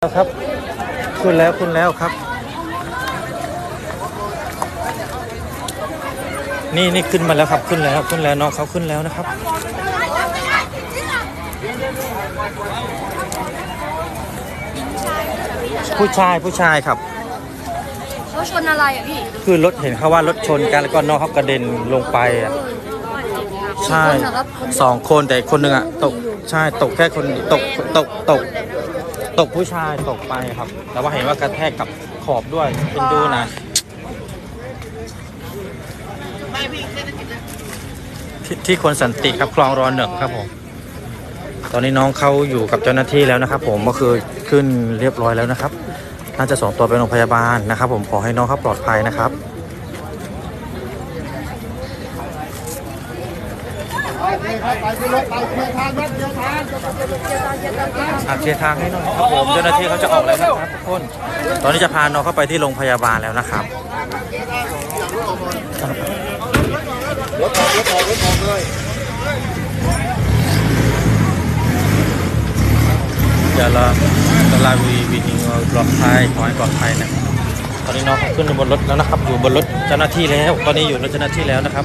แล้วครับขึ้นแล้วขึ้นแล้วครับ นี่นี่ขึ้นมาแล้วครับขึ้นแล้วขึ้นแล้วน้องเขาขึ้นแล้วนะครับ ผู้ชายผู้ชายครับเขาชนอะไรอะพี่คือรถเห็นเขาว่ารถชนกันแล้วก็น้องเขากระเด็นลงไปอะใช่คนนะครับคนเดียวสองคนแต่คนหนึ่งอะตกใช่ตกแค่คนตกตกตก ตกผู้ชายตกไปครับ แต่ว่าเห็นว่ากระแทกกับขอบด้วยเป็นดูนะที่ที่คนสันติครับคลองรอนหนึ่งครับผม ตอนนี้น้องเขาอยู่กับเจ้าหน้าที่แล้วนะครับ ผมก็คือขึ้นเรียบร้อยแล้วนะครับ น่าจะส่งตัวไปโรงพยาบาลนะครับ ผมขอให้น้องเขาปลอดภัยนะครับ อาเคลียร์ทางให้หน่อยครับผมเจ้าหน้าที่เขาจะออกแล้วนะครับทุกคนตอนนี้จะพาน้องเข้าไปที่โรงพยาบาลแล้วนะครับรถออกรถออกรถออกเลยเดี๋ยวเราจะลาวีวีนิงปลอดภัยขอให้ปลอดภัยนะตอนนี้น้องเขาขึ้นบนรถแล้วนะครับ อยู่บนรถเจ้าหน้าที่แล้ว ตอนนี้อยู่รถเจ้าหน้าที่แล้วนะครับ